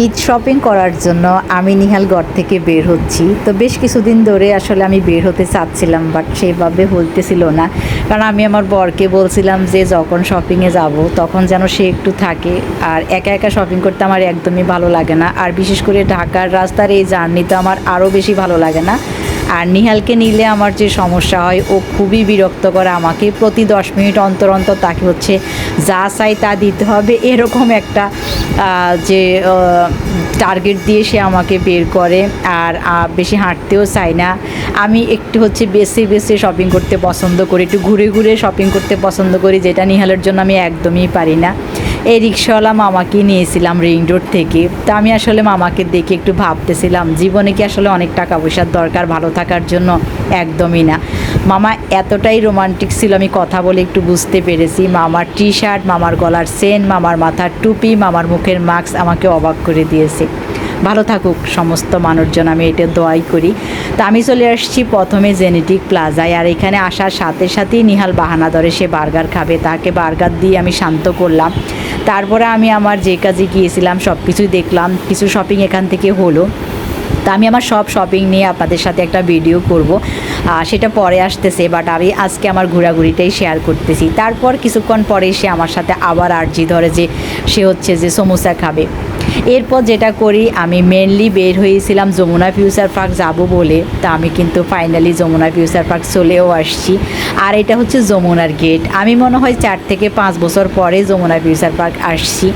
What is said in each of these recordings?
Eid shopping করার জন্য আমি নিহাল গড় থেকে বের হচ্ছি। তো বেশ কিছুদিন ধরে আসলে আমি বের হতে চাচ্ছিলাম বাট সেভাবে হলতেছিল না। কারণ আমি আমার বরকে বলছিলাম যে, যখন শপিংয়ে যাব, তখন যেন সে একটু থাকে। আর একা একা শপিং করতে আমার একদমই ভালো লাগে না। আর বিশেষ করে ঢাকার রাস্তার এই জার্নি তো আমার আরও বেশি ভালো লাগে না। আর নিহালকে নিলে আমার যে সমস্যা হয়, ও খুবই বিরক্ত করে আমাকে প্রতি দশ মিনিট অন্তর অন্তর তাকে হচ্ছে যা চাই তা দিতে হবে। এরকম একটা যে টার্গেট দিয়ে সে আমাকে বের করে আর বেশি হাঁটতেও চাই না। আমি একটু হচ্ছে বেশি বেশি শপিং করতে পছন্দ করি, একটু ঘুরে ঘুরে শপিং করতে পছন্দ করি, যেটা নিহালের জন্য আমি একদমই পারি না। এই রিক্সাওয়ালা মামাকে নিয়েছিলাম রিং রোড থেকে। তা আমি আসলে মামাকে দেখে একটু ভাবতেছিলাম, জীবনে কি আসলে অনেক টাকা পয়সার দরকার ভালো থাকার জন্য? একদমই না। মামা এতটাই রোমান্টিক ছিল, আমি কথা বলে একটু বুঝতে পেরেছি। মামার টি শার্ট মামার গলার চেন মামার মাথার টুপি, মামার মুখের মাস্ক আমাকে অবাক করে দিয়েছে। ভালো থাকুক সমস্ত মানুষজন, আমি এটা দোয়াই করি। তা আমি চলে আসছি প্রথমে জেনেটিক প্লাজায় আর এখানে আসার সাথে সাথেই নিহাল বাহানা ধরে সে বার্গার খাবে। তাকে বার্গার দিয়ে আমি শান্ত করলাম। তারপরে আমি আমার যে কাজে গিয়েছিলাম সব কিছুই দেখলাম, কিছু শপিং এখান থেকে হলো। তা আমি আমার সব শপিং নিয়ে আপনাদের সাথে একটা ভিডিও করব। সেটা পরে আসতেছে বাট আমি আজকে আমার ঘোরাঘুরিটাই শেয়ার করতেছি। তারপর কিছুক্ষণ পরে সে আমার সাথে আবার আর্জি ধরে যে, সে হচ্ছে যে সমোসা খাবে। এরপর যেটা করি, আমি মেনলি বের হয়েছিলাম যমুনা ফিউচার পার্ক যাব বলে। তা আমি কিন্তু ফাইনালি যমুনা ফিউচার পার্ক চলেও আসছি। আর এটা হচ্ছে যমুনার গেট আমি মনে হয় চার থেকে পাঁচ বছর পরে যমুনা ফিউচার পার্ক আসছি।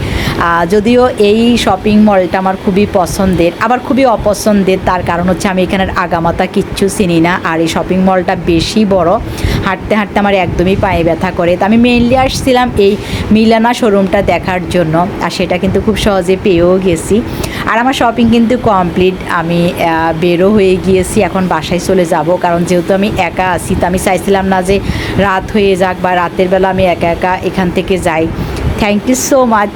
যদিও এই শপিং মলটা আমার খুবই পছন্দের, আবার খুবই অপছন্দের, তার কারণ হচ্ছে আমি এখানের আগামাতা কিচ্ছু চিনি না, আর এই শপিং মলটা বেশি বড়, হাঁটতে হাঁটতে আমার একদমই পায়ে ব্যথা করে। তো আমি মেনলি আসছিলাম এই মিলানা শোরুমটা দেখার জন্য, আর সেটা কিন্তু খুব সহজে পেয়েও গেছি। আর আমার শপিং কিন্তু কমপ্লিট আমি বেরো হয়ে গিয়েছি, এখন বাসায় চলে যাব, কারণ যেহেতু আমি একা আছি, তো আমি চাইছিলাম না যে রাত হয়ে যাক বা রাতের বেলা আমি একা একা এখান থেকে যাই। Thank you so much